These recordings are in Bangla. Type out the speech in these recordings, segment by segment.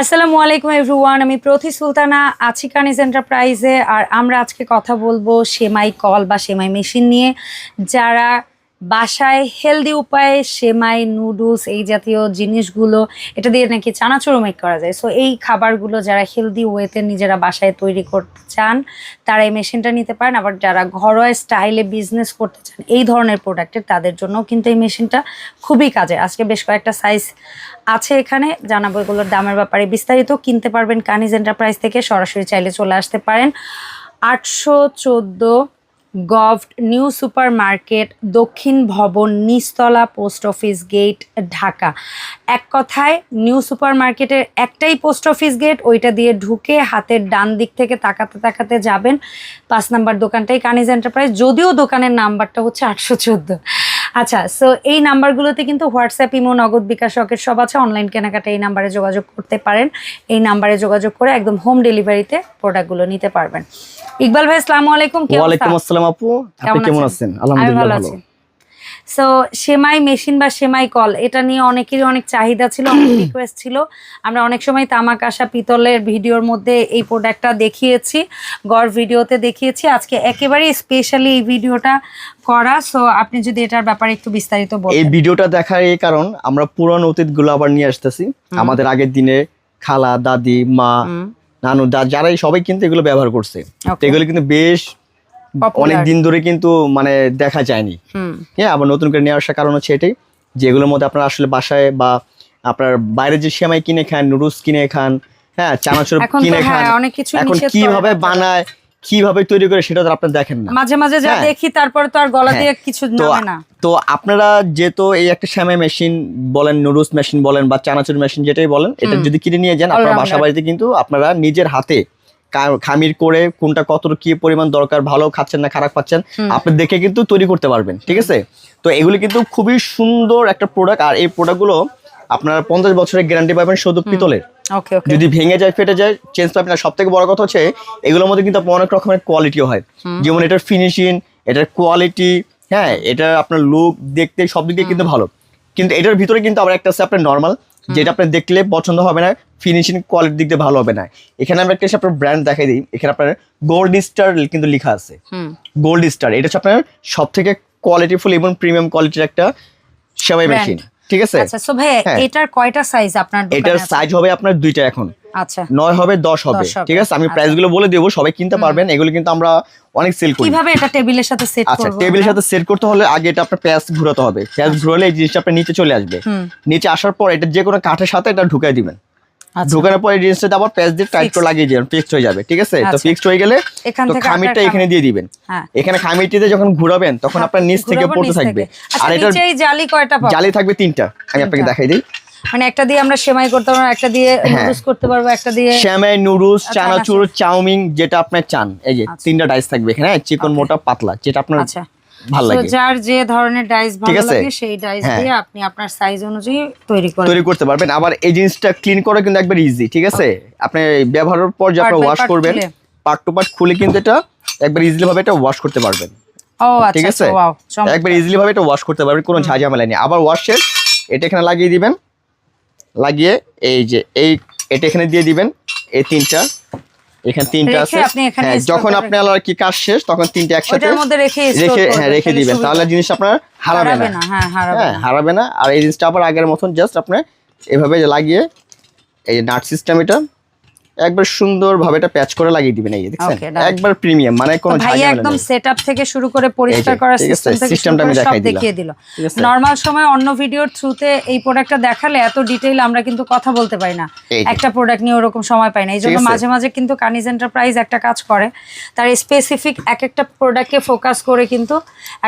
আসসালামু আলাইকুম এভরিওয়ান, আমি প্রতি সুলতানা, আছি কানিজ এন্টারপ্রাইজে, আর আমরা আজকে কথা বলব সেমাই কল বা সেমাই মেশিন নিয়ে। যারা বাসায় হেলদি উপায়ে সেমাই নুডলস এই জাতীয় জিনিসগুলো, এটা দিয়ে নাকি চানাচুরও মেক করা যায়। সো এই খাবারগুলো যারা হেলদি ওয়েতে নিজেরা বাসায় তৈরি করতে চান, তারা এই মেশিনটা নিতে পারেন। আবার যারা ঘরোয়া স্টাইলে বিজনেস করতে চান, এই ধরনের প্রোডাক্টের তাদের জন্য কিন্তু এই মেশিনটা খুবই কাজে। আজকে বেশ কয়েকটা সাইজ আছে এখানে, জানাব এগুলোর দামের ব্যাপারে বিস্তারিত। কিনতে পারবেন কানিজ এন্টারপ্রাইজ থেকে, সরাসরি চাইলে চলে আসতে পারেন। আটশো চোদ্দ গভট নিউ সুপার মার্কেট দক্ষিণ ভবন নিচতলা পোস্ট অফিস গেট ঢাকা। এক কথায়, নিউ সুপার মার্কেটের একটাই পোস্ট অফিস গেট, ওইটা দিয়ে ঢুকে হাতের ডান দিক থেকে তাকাতে তাকাতে যাবেন পাঁচ নাম্বার দোকানটাই কানিজ এন্টারপ্রাইজ, যদিও দোকানের নাম্বারটা হচ্ছে আটশো চোদ্দ। আচ্ছা সো এই নাম্বারগুলোতে কিন্তু হোয়াটসঅ্যাপ, ইমো, নগদ বিকাশ, রকেট সব আছে। অনলাইন কেনাকাটা এই নাম্বারে যোগাযোগ করতে পারেন। এই নাম্বারে যোগাযোগ করে একদম হোম ডেলিভারিতে প্রোডাক্টগুলো নিতে পারবেন। ইকবাল ভাই আসসালামু আলাইকুম ওয়ালাইকুম অবস্থা? আসসালাম আপু। আপনি কেমন আছেন? আলহামদুলিল্লাহ ভালো আছি। সো সেমাই মেশিন বা সেমাই কল এটা নিয়ে অনেকেরই অনেক চাহিদা ছিল অনেক রিকোয়েস্ট ছিল। আমরা অনেক সময় তামাক আসা পিতলের ভিডিওর মধ্যে এই প্রোডাক্টটা দেখিয়েছি গড় ভিডিওতে দেখিয়েছি। আজকে একেবারে স্পেশালি এই ভিডিওটা করা সো আপনি যদি এটার ব্যাপারে একটু বিস্তারিত বলেন। এই ভিডিওটা দেখার এই কারণ আমরা পুরানো অতীতগুলো আবার নিয়ে আসতেছি। আমাদের আগের দিনে খালা দাদি মা নানু যারাই সবাই কিন্তু এগুলো ব্যবহার করছে। এগুলো কিন্তু বেশ অনেক দিন ধরে কিন্তু মানে দেখা যায়নি। হ্যাঁ আবার নতুন করে নিয়ে আসার কারণ হচ্ছে এটাই যে এগুলোর মধ্যে আপনার আসলে বাসায় বা আপনার বাইরে যে সেমাই কিনে খান নুডলস কিনে খান হ্যাঁ চানাচুর কিনে খান হ্যাঁ, অনেক কিছু এখন কীভাবে বানায় কীভাবে তৈরি করে সেটা তো আপনারা দেখেন না। মাঝে মাঝে যা হ্যাঁ। দেখি তারপরে তো আর গলা হ্যাঁ। দিয়ে কিছু তো নামে না। তো আপনারা যেহেতু এই একটা শ্যামাই মেশিন বলেন নুডলস মেশিন বলেন বা চানাচুর মেশিন যেটাই বলেন এটা যদি কিনে নিয়ে যান আপনার. বাসা বাড়িতে কিন্তু আপনারা নিজের হাতে খামির করে কোনটা কত কি পরিমাণ দরকার ভালো খাচ্ছেন না খারাপ খাচ্ছেন আপনি দেখে কিন্তু তৈরি করতে পারবেন ঠিক আছে? তো এগুলি কিন্তু খুবই সুন্দর একটা প্রোডাক্ট আর এই প্রোডাক্টগুলো আপনারা পঞ্চাশ বছরের গ্যারান্টি পাবেন শুধু পিতলের। যদি ভেঙে যায় ফেটে যায় চেঞ্জ পাবেন। না সব থেকে বড় কথা হচ্ছে এগুলোর মধ্যে কিন্তু অনেক রকমের কোয়ালিটিও হয়। যেমন এটার ফিনিশিং এটার কোয়ালিটি হ্যাঁ এটা আপনার লুক দেখতে সব দিক দিয়ে কিন্তু ভালো। কিন্তু এটার ভিতরে কিন্তু আবার একটা আছে আপনার নর্মাল যেটা আপনি দেখলে পছন্দ হবে না ফিনিশিং কোয়ালিটির দিক দিয়ে ভালো হবে না। এখানে আমরা একটা আপনার ব্র্যান্ড দেখাই দিই। এখানে আপনার গোল্ড স্টার কিন্তু লেখা আছে। গোল্ড স্টার এটা হচ্ছে আপনার সব থেকে কোয়ালিটিফুল এবং প্রিমিয়াম কোয়ালিটির একটা সেবাই মেশিন ঠিক আছে? আচ্ছা সো ভাই হ্যাঁ। এটার কয়টা সাইজ আপনার দোকানে এটার সাইজ হবে আপনার দুইটা এখন। আচ্ছা। নয় হবে দশ হবে। ঠিক আছে? আমি আচ্ছা। প্রাইসগুলো বলে দেবো সবাই কিনতে পারবেন। এগুলো কিন্তু আমরা অনেক সেল করি। কীভাবে এটা টেবিলের সাথে সেট আচ্ছা টেবিলের সাথে সেট করতে হলে আগে এটা আপনার প্যাচ ঘোরাতে হবে। প্যাচ ঘুরালে এই জিনিসটা আপনার নিচে চলে আসবে। নিচে আসার পর এটা যে কোনো কাঠের সাথে এটা ঢুকাই দিবেন। আচ্ছা ঢুকানোর পর জিনিসটা আবার প্যাচ দিয়ে টাইট করে লাগিয়ে দিবেন ফিক্সড হয়ে যাবে ঠিক আছে? তো আচ্ছা। ফিক্সড হয়ে গেলে তো খামিরটা এখানে দিয়ে দিবেন। হ্যাঁ। এখানে খামিরটিতে যখন ঘুরাবেন তখন আপনার নিচ থেকে পড়তে থাকবে। আচ্ছা আর এটা জালি কয়টা জালি থাকবে তিনটা। আমি আপনাকে দেখাই দিই। মানে একটা দিয়ে আমরা সেমাই করতে পারব একটা দিয়ে হ্যাঁ। নুডলস করতে পারব একটা দিয়ে শ্যামাই নুডলস আচ্ছা, চানাচুর চাউমিন যেটা আপনার চান। এই যে আচ্ছা। তিনটা ডাইস থাকবে এখানে চিকন মোটা পাতলা যেটা আপনার আচ্ছা। ভালো তো লাগে। যার যে ধরনের ডাইস ভালো লাগে সেই ডাইস হ্যাঁ। দিয়ে আপনি আপনার সাইজ অনুযায়ী তৈরি করতে পারবেন। আবার এই জিনিসটা ক্লিন করা কিন্তু একবার ইজি ঠিক আছে? আপনি ব্যবহারের পর যে আপনি ওয়াশ করবেন। পার্ট টু পার্ট খুলে কিন্তু এটা একবার ইজিলি ভাবে এটা ওয়াশ করতে পারবেন। ও ঠিক আচ্ছা আছে? একবার ইজিলি ভাবে এটা ওয়াশ করতে পারবেন কোনো ঝাঁঝামেলা নেই আবার ওয়াশ শেষ এটা এখানে লাগিয়ে দিবেন। লাগিয়ে এই যে এই এটা এখানে দিয়ে দিবেন। এই তিনটা এখানে তিনটা আছে। হ্যাঁ যখন আপনি আলার কি কাজ শেষ তখন তিনটা একসাথে রেখে রেখে হ্যাঁ রেখে দিবেন। তাহলে জিনিসটা আপনার হারাবে না। হ্যাঁ হারাবে হ্যাঁ না। হারাবে না। আর এই জিনিসটা আবার আগের মতন জাস্ট আপনার এভাবে লাগিয়ে এই নাট সিস্টেম এটা একবার সুন্দর ভাবে এটা প্যাচ করে লাগিয়ে দিবেন এই দেখছেন? একবার প্রিমিয়াম মানে কোনো তো ভাইয়া একদম সেটআপ থেকে শুরু করে পরিষ্কার করার সিস্টেম থেকে শুরু আমি দেখাই দিলাম। দেখিয়ে দিল নরমাল সময় অন্য ভিডিওর থ্রুতে এই প্রোডাক্টটা দেখালে এত ডিটেইল আমরা কিন্তু কথা বলতে পারি না। একটা প্রোডাক্ট নিয়ে ওরকম সময় পাই না। এই জন্য মাঝে মাঝে কিন্তু কানিজ এন্টারপ্রাইজ একটা কাজ করে। তার স্পেসিফিক এক একটা প্রোডাক্টকে ফোকাস করে কিন্তু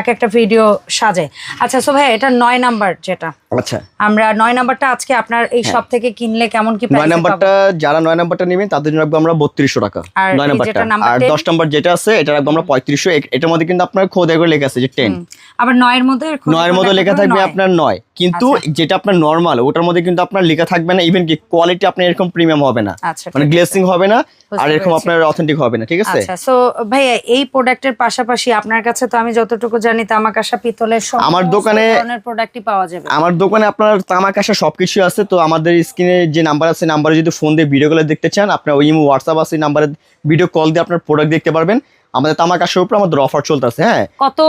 এক একটা ভিডিও সাজে আচ্ছা সো ভাই এটা নয় নাম্বার যেটা। আচ্ছা। আমরা নয় নাম্বারটা আজকে আপনার এই সব থেকে কিনলে কেমন কি হ্যাঁ। নয় নাম্বারটা যারা নয় নাম্বারটা নেবেন তাদের জন্য রাখব আমরা বত্রিশশো টাকা। নয় এই নাম্বারটা। আর দশ নাম্বার যেটা আছে এটা রাখব আমরা পঁয়ত্রিশশো। এটার মধ্যে কিন্তু আপনার করে লেখা আছে যে টেন আবার নয়ের মধ্যে নয়ের মধ্যে লেখা থাকবে আপনার নয়। কিন্তু যেটা আপনার নর্মাল ওটার মধ্যে কিন্তু আপনার লেখা থাকবে না ইভেন কি কোয়ালিটি আপনার এরকম প্রিমিয়াম হবে না। আচ্ছা মানে গ্লেসিং হবে না আর এরকম আপনার অথেন্টিক হবে না ঠিক আছে? আচ্ছা সো ভাইয়া এই প্রোডাক্টের পাশাপাশি আপনার কাছে তো আমি যতটুকু জানি তামাকাশা পিতলের সমস্ত আমার দোকানে- প্রোডাক্টই পাওয়া যাবে। আমার দোকানে আপনার তামাক আসা সবকিছু আছে তো আমাদের স্ক্রিনে যে নাম্বার আছে নাম্বারে যদি ফোন দিয়ে ভিডিও ভিডিওগুলো দেখতে চান আপনার ওই হোয়াটসঅ্যাপ আছে নাম্বারে ভিডিও কল দিয়ে আপনার প্রোডাক্ট দেখতে পারবেন। আমাদের তামাক আসার উপর আমাদের অফার চলতেছে হ্যাঁ? কত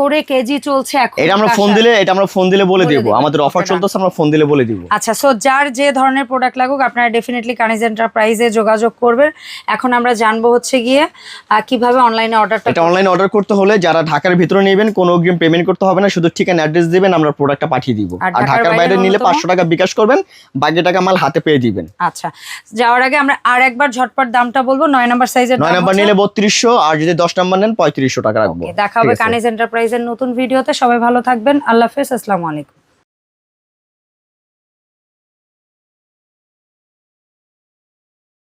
করে কেজি চলছে এখন এটা আমরা ফোন দিলে এটা আমরা ফোন দিলে বলে দিব। আমাদের অফার চলতেছে আমরা ফোন দিলে বলে দিব। আচ্ছা সো যার যে ধরনের প্রোডাক্ট লাগুক আপনারা ডেফিনেটলি কানিজ এন্টারপ্রাইজে যোগাযোগ করবেন। এখন আমরা জানব হচ্ছে গিয়ে কীভাবে অনলাইনে অর্ডারটা এটা অনলাইন অর্ডার করতে হলে যারা ঢাকার ভিতরে নেবেন কোনো অগ্রিম পেমেন্ট করতে হবে না শুধু ঠিকানা অ্যাড্রেস দিবেন আমরা প্রোডাক্টটা পাঠিয়ে দিব। আর ঢাকার বাইরে নিলে ন্যূনতম? পাঁচশো টাকা বিকাশ করবেন বাকি টাকা মাল হাতে পেয়ে দিবেন। আচ্ছা যাওয়ার আগে আমরা আর একবার ঝটপট দামটা বলব নয় নাম্বার সাইজের নয় নাম্বার নিলে বত্রিশশো আর যদি দশ নম্বর নেন পঁয়ত্রিশশো টাকা রাখব। দেখা হবে কানেজ এন্টারপ্রাইজের নতুন ভিডিওতে। সবাই ভালো থাকবেন। আল্লাহ হাফেজ। আসসালামু আলাইকুম।